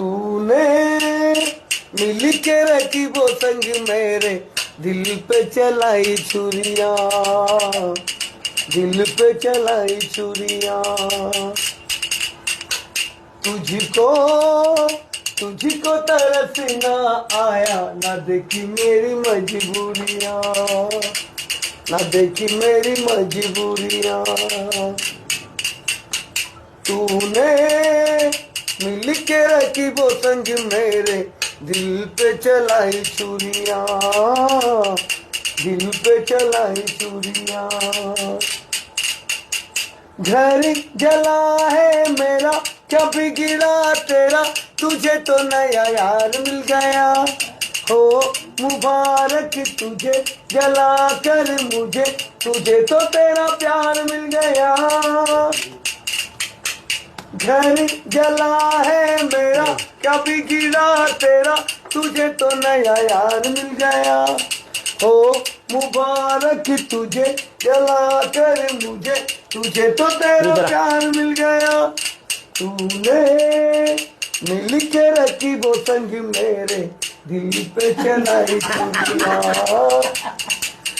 तूने मिल के रखी वो संग मेरे। दिल पे चलाई छुरिया दिल पे चलाई छुरिया। तुझको तुझको तरस ना आया ना देखी मेरी मजबूरिया ना देखी मेरी मजबूरिया। तूने मिल के रखी वो संग मेरे दिल पे चलाई छुरिया दिल पे चलाई छुरिया घर जला है मेरा क्या बिगड़ा तेरा, तुझे तो नया यार मिल गया। हो मुबारक तुझे, जला कर मुझे, तुझे तो तेरा प्यार मिल गया। घर जला है मेरा। क्या बिगड़ा तेरा तुझे तो नया यार मिल गया। हो मुबारक तुझे जला कर मुझे तुझे तो तेरा प्यार मिल गया। तूने मिल के रखी वो संग मेरे दिल पे चलाई चूड़िया।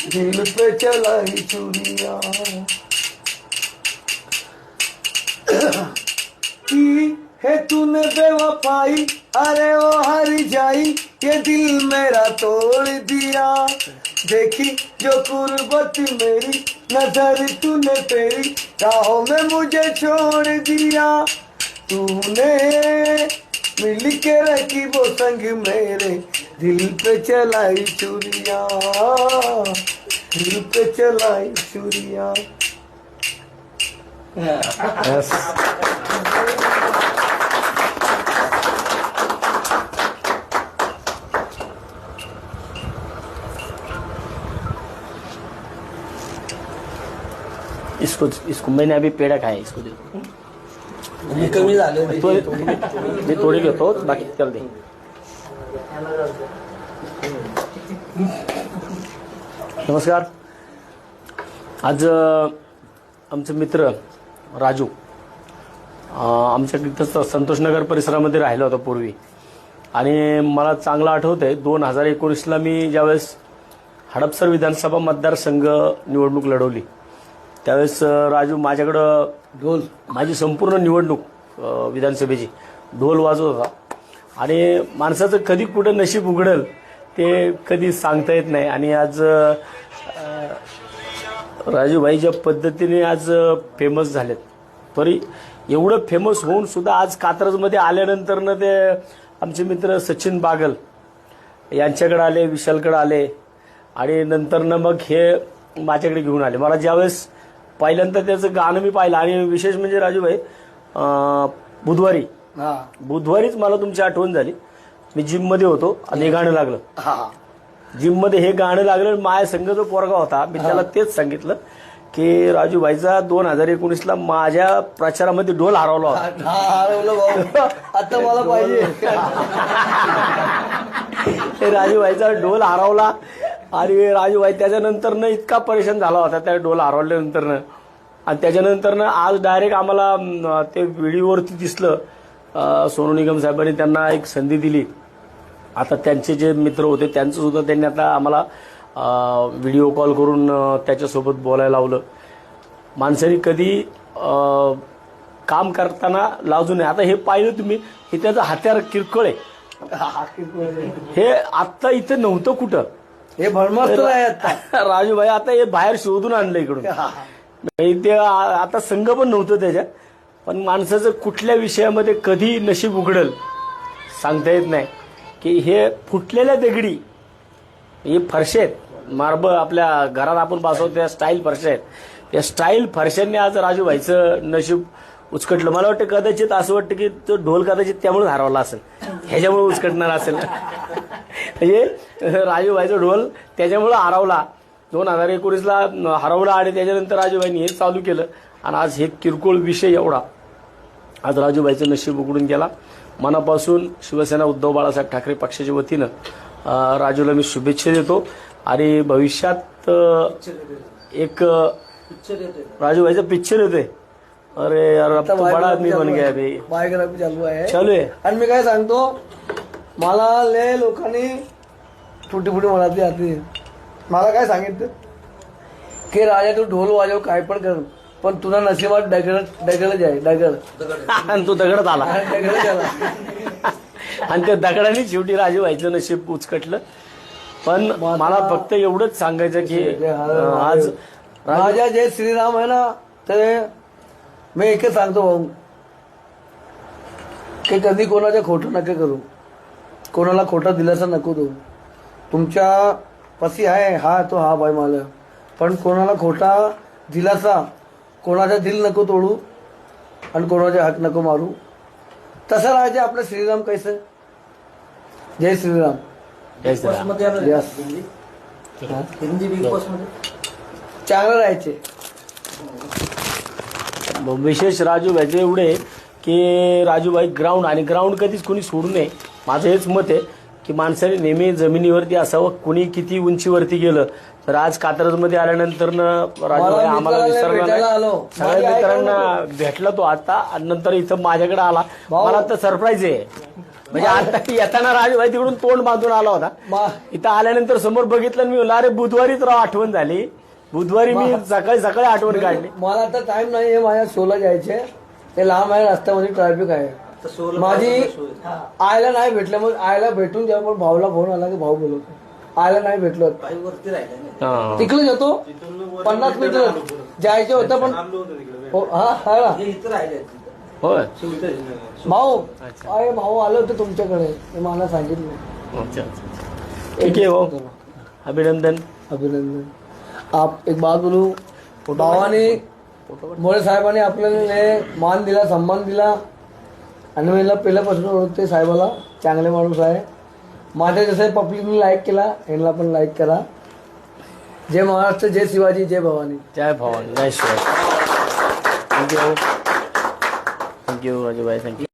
दिल पे चलाई चूड़िया। की है तूने बेवफाई? अरे ओ हरी जाई, ये दिल मेरा तोड़ दिया। देखी जो कुर्बत मेरी, नज़र तूने तेरी, राहों में मुझे छोड़ दिया। तूने मिल के रखी वो संग मेरे, दिल पे चलाई चुरिया, दिल पे चलाई चुरिया इसको इसको मैंने अभी पेढा खाया इसको दे कमी झाले तो मी थोडी घेतो बाकी त्याला दे। नमस्कार। आज आमचे मित्र राजू आमच्या तिथं संतोषनगर परिसरामध्ये राहिला होता पूर्वी. आणि मला चांगलं आठवत आहे दोन हजार एकोणीसला मी ज्यावेळेस हडपसर विधानसभा मतदारसंघ निवडणूक लढवली त्यावेळेस राजू माझ्याकडं ढोल माझी संपूर्ण निवडणूक विधानसभेची ढोल वाजवत होता. आणि माणसाचं कधी कुठं नशीब उघडेल ते कधी सांगता येत नाही. आणि आज राजूभाई ज्या पद्धतीने आज फेमस झालेत. तरी एवढं फेमस होऊन सुद्धा आज कात्रजमध्ये आल्यानंतर ते आमचे मित्र सचिन बागल यांच्याकडे आले विशालकडे आले आणि नंतर मग हे माझ्याकडे घेऊन आले. मला ज्यावेळेस पहिल्यांदा त्याचं गाणं मी पाहिलं आणि विशेष म्हणजे राजूभाई बुधवारी. हा. बुधवारीच मला तुमची आठवण झाली. मी जिममध्ये होतो आणि हे गाणं लागलं. हा. जिममध्ये हे गाणं लागलं आणि माझ्या संघ जो पोरगा होता मी त्याला तेच सांगितलं की राजूभाईचा दोन हजार एकोणीसला माझ्या प्रचारामध्ये ढोल हरवला होता. हरवलं भाऊ. आता मला पाहिजे. ते राजूभाईचा ढोल हरवला आणि राजूभाई त्याच्यानंतरनं इतका परेशान झाला होता त्या ढोल हरवल्यानंतरनं. आणि त्याच्यानंतरनं आज डायरेक्ट आम्हाला अं, ते व्हिडिओवरती दिसलं अं, सोनू निगम साहेबांनी त्यांना एक संधी दिली. आता त्यांचे जे मित्र होते त्यांचं सुद्धा त्यांनी आता आम्हाला व्हिडिओ कॉल करून त्याच्यासोबत बोलायला लावलं. माणसाने कधी काम करताना लाजू नये. आता हे पाहिलं तुम्ही हे त्याचं हत्यार किरकोळ आहे. हे आत्ता इथं नव्हतं कुठं. हे भरमस्त आहे आता राजूभाई आता हे बाहेर शोधून आणलं इकडून. ते आता संघ पण नव्हतं त्याच्यात. पण माणसाचं कुठल्या विषयामध्ये कधी नशीब उघडल सांगता येत नाही. की हे फुटलेल्या दगडी हे फरशे आहेत. मार्बल आपल्या घरात आपण बसवतो त्या स्टाईल फरशा आहेत. या स्टाईल फरशांनी आज राजूभाईचं नशीब उचकटलं. मला वाटतं कदाचित असं वाटतं की तो ढोल कदाचित त्यामुळे हरवला असेल. ह्याच्यामुळे उचकटणार असेल. म्हणजे राजूभाईचा ढोल त्याच्यामुळे हरवला. दोन हजार एकोणीसला हरवला आणि त्याच्यानंतर राजूभाईनी हे चालू केलं. आणि आज हे किरकोळ विषय एवढा. आज राजूभाईचं नशीब उघडून गेला. मनापासून शिवसेना उद्धव बाळासाहेब ठाकरे पक्षाच्या वतीनं राजूला मी शुभेच्छा देतो. आणि भविष्यात एक अं, राजूभाईचं पिक्चर येतोय. अरे यार अब तो बड़ा आदमी बन गया बायोग्राफी चालू आहे. चालू आहे. आणि मी काय सांगतो मला लय लोकांनी फुटी फुटी म्हणाली आधी मला काय सांगितलं? की राजा तू ढोल वाजव काय पण कर. पण तुला नशिबात डगळ डगळच आहे डगळ आणि तो दगडात आला. आणि डगळच आला आणि त्या दगडाने शेवटी राजू व्हायचं नशीब उचकटलं. पण मला फक्त एवढंच सांगायचं की अं, आज राजा जे श्रीराम आहे ना ते मी एकच सांगतो भाऊ. की कधी कोणाच्या खोटं नका करू. कोणाला खोटा दिलासा नको देऊ. तुमच्या पसी आहे हा तो हा बाय मला पण कोणाला खोटा दिलासा कोणाचा दिल नको तोडू आणि कोणाचे हाक नको मारू. तसं राहायचे आपलं श्रीराम कैसे जय श्रीराम. जय श्रीराम. यस चांगलं राहायचे. विशेष राजू व्हायचे एवढे की राजूभाई ग्राउंड आणि ग्राउंड कधीच कोणी सोडू नये. माझं हेच मत आहे. की माणसाने नेहमी जमिनीवरती असावं कुणी किती उंचीवरती गेलं. तर आज कात्रजमध्ये आल्यानंतर आम्हाला विसरला नाही. सगळ्या मित्रांना भेटला तो आता आणि नंतर इथं माझ्याकडे आला. मला तर सरप्राईज आहे. म्हणजे आता येताना राजूभाई तिकडून तोंड बांधून आला होता. इथं आल्यानंतर समोर बघितलं मी अरे बुधवारीच राव आठवण झाली. बुधवारी मी सकाळी सकाळी आठवण काढली. मला आता टाइम नाही माझ्या शोला जायचे. ते लांब आहे रस्त्यामध्ये ट्रॅफिक आहे. माझी आयला नाही भेटलं मग आयला भेटून जेव्हा पण भाऊला फोन आला की भाऊ बोलवतो. आयला नाही भेटलो. हा. तिकडे जातो. पन्नास मीटर जायचं होतं पण हो, हा. होय. भाऊ अरे भाऊ आले होते तुमच्याकडे. ते मला सांगितलं. ठीक आहे भाऊ. अभिनंदन. अभिनंदन. आप एक बात बोलू? भावाने मोळे साहेबांनी आपल्याला लय मान दिला सन्मान दिला. आणि मी पहिल्यापासून ओळखते साहेबाला. चांगले माणूस आहे. माझ्या जसं पब्लिकने लाईक केला यांना पण लाईक करा. जय महाराष्ट्र जय शिवाजी जय भवानी. जय भवानी. जय शिवाय थँक्यू थँक्यू राजूभाई थँक्यू